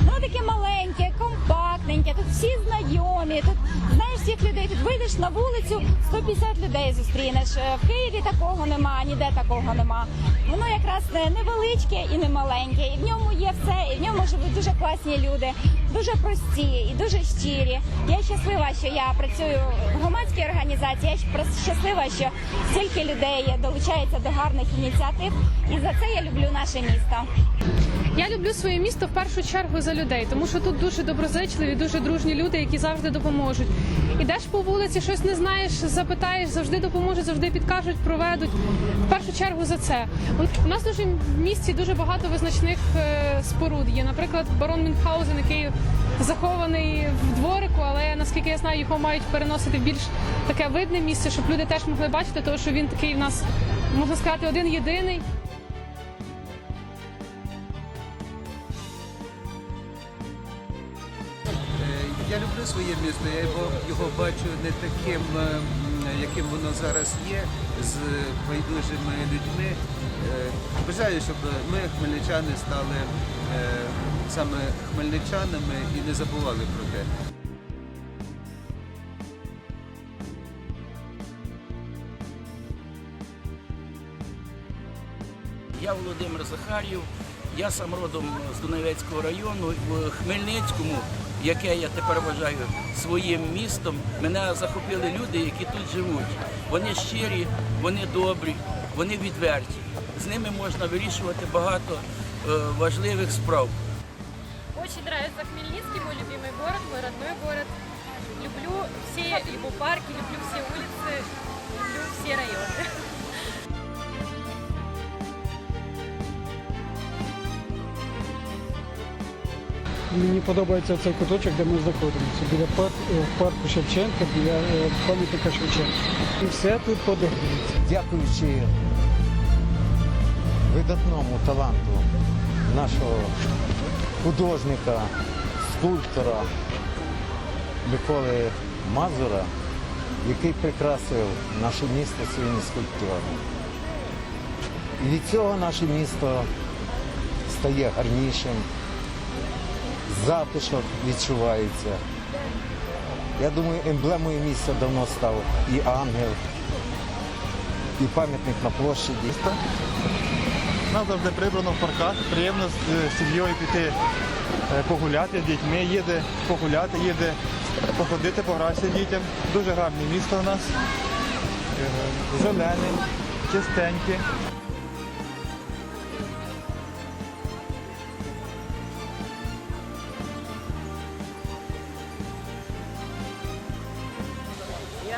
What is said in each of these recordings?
Ну таке маленьке, компактненьке, тут всі знайомі. Тут знаєш всіх людей. Тут вийдеш на вулицю, 150 людей зустрінеш. Е, В Києві такого нема, ніде такого нема. Воно якраз невеличке і не маленьке. І в ньому є все, і в ньому живуть дуже класні люди, дуже прості і дуже щирі. Я щаслива, що я працюю в громадській організації. Я щаслива, що стільки людей долучається до гарних ініціатив, і за це я люблю наше місто. Я люблю своє місто в першу чергу за людей, тому що тут дуже доброзичливі, дуже дружні люди, які завжди допоможуть. Ідеш по вулиці, щось не знаєш, запитаєш, завжди допоможуть, завжди підкажуть, проведуть. В першу чергу за це. У нас дуже в місті дуже багато визначних е, споруд є. Наприклад, барон Мюнхгаузен, який захований в дворику, але наскільки я знаю, його мають переносити в більш таке видне місце, щоб люди теж могли бачити, тому що він такий в нас можна сказати один єдиний. Я люблю своє місто, я його, бачу не таким, е, яким воно зараз є, з байдужими людьми. Е, Бажаю, щоб ми, хмельничани, стали е, саме хмельничанами і не забували про те. Я Володимир Захарів, я сам родом з Донецького району в Хмельницькому, яке я тепер вважаю своїм містом. Мене захопили люди, які тут живуть. Вони щирі, вони добрі, вони відверті. З ними можна вирішувати багато е, важливих справ. Очень нравится Хмельницкий, мой любимый город, мой родной город. Люблю все его парки, люблю все улицы, люблю все районы. Мені подобається цей куточок, де ми знаходимося, біля парку, парку Шевченка, біля е, пам'ятника Шевченка. І все тут подобається. дякуючи видатному таланту нашого художника, скульптора Миколи Мазура, який прикрасив наше місто своїми скульптурами. І від цього наше місто стає гарнішим, затишок відчувається. Я думаю, емблемою місця давно став і ангел, і пам'ятник на площаді. Нам завжди прибрано в парках, приємно з е, сім'єю піти е, погуляти, з дітьми їде, погуляти їде, походити, погратися дітям. Дуже гарне місто у нас, е, зелене, чистеньке.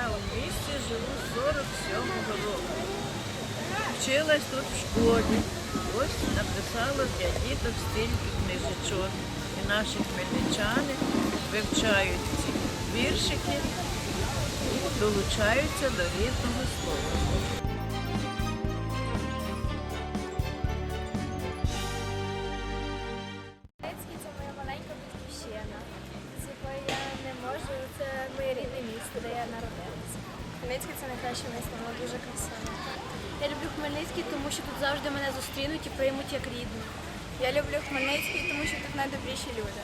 Я у місті живу з 47-го року. Вчилась тут в школі. Ось написала для діток стільки книжечок. І наші хмельничани вивчають ці віршики і долучаються до рідного слова. Це моя маленька батьківщина, можу. Це моє рідне місто, де я народилася. Хмельницький це найкраще місто, воно дуже красиве. Я люблю Хмельницький, тому що тут завжди мене зустрінуть і приймуть як рідну. Я люблю Хмельницький, тому що тут найдобріші люди.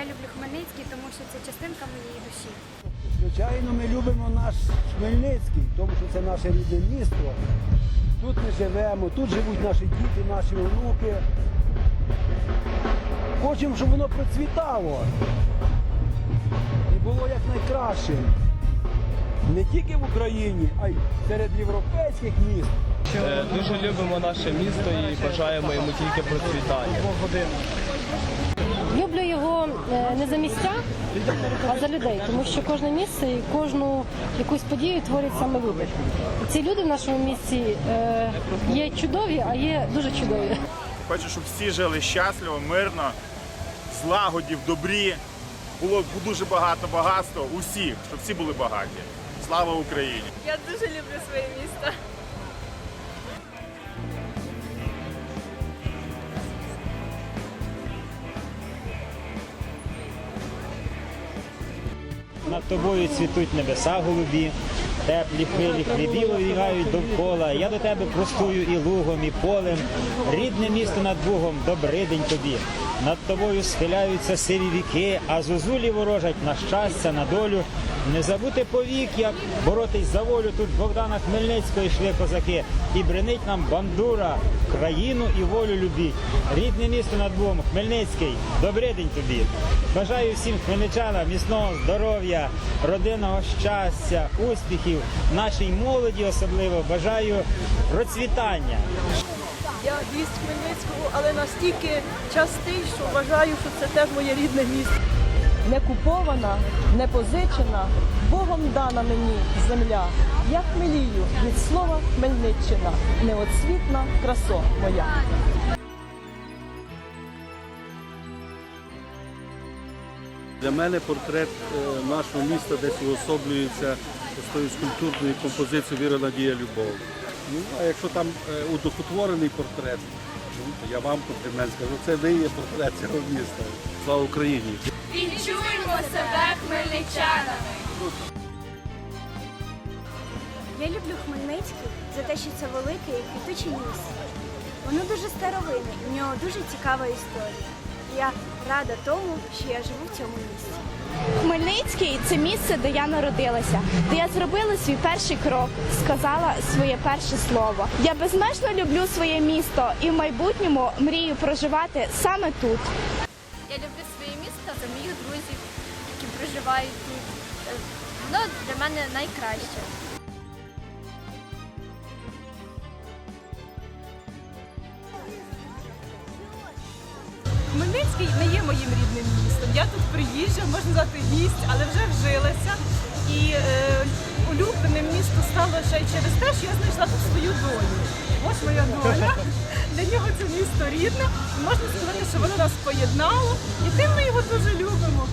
Я люблю Хмельницький, тому що це частинка моєї душі. Звичайно, ми любимо наш Хмельницький, тому що це наше рідне місто. Тут ми живемо, тут живуть наші діти, наші онуки. Хочемо, щоб воно процвітало і було якнайкращим. Не тільки в Україні, а й серед європейських міст. Е, Дуже любимо наше місто і бажаємо йому тільки процвітання. Люблю його е, не за місця, а за людей, тому що кожне місце і кожну якусь подію творять саме люди. І ці люди в нашому місті е, є чудові, а є дуже чудові. Хочу, щоб всі жили щасливо, мирно, злагоді, в добрі. Було дуже багато багатства усіх, щоб всі були багаті. Слава Україні! Я дуже люблю своє місто. Над тобою цвітуть небеса голубі, теплі хвилі хлібів обігають довкола. Я до тебе простую і лугом, і полем. Рідне місто над Бугом, добрий день тобі. над тобою схиляються сиві віки, а зозулі ворожать на щастя, на долю. Не забути повік, як боротись за волю. Тут Богдана Хмельницького йшли козаки. І бренить нам бандура, країну і волю любіть. Рідне місто над Богом, Хмельницький, добрий день тобі. Бажаю всім хмельничанам міцного здоров'я, родинного щастя, успіхів, нашій молоді особливо бажаю процвітання. Я гість Хмельницького, але настільки частий, що вважаю, що це теж моє рідне місто. Не купована, не позичена, Богом дана мені земля. Я хмелію від слова Хмельниччина, неоцвітна красо моя. Для мене портрет е, нашого міста десь уособлюється з тою скульптурною композицією Віра Надія Любов. Ну, а якщо там е, удохотворений портрет, ну, я вам комплімент скажу, це не є портрет цього міста. Слава Україні! Відчуємо себе хмельничанами. Я люблю Хмельницький за те, що це велике і квітуче місто. Воно дуже старовинне, і в нього дуже цікава історія. Я рада тому, що я живу в цьому місті. Хмельницький це місце, де я народилася, де я зробила свій перший крок, сказала своє перше слово. Я безмежно люблю своє місто і в майбутньому мрію проживати саме тут. Я люблю за моїх друзів, які проживають тут. Е, Воно для мене найкраще. Хмельницький не є моїм рідним містом. Я тут приїжджа, можна сказати, гість, але вже вжилася. І е, улюбленим місто стало ще через те, що я знайшла тут свою долю. Ось моя доля. Для нього місто рідне. Можна сказати, що воно нас поєднало. І тим ми його дуже любимо.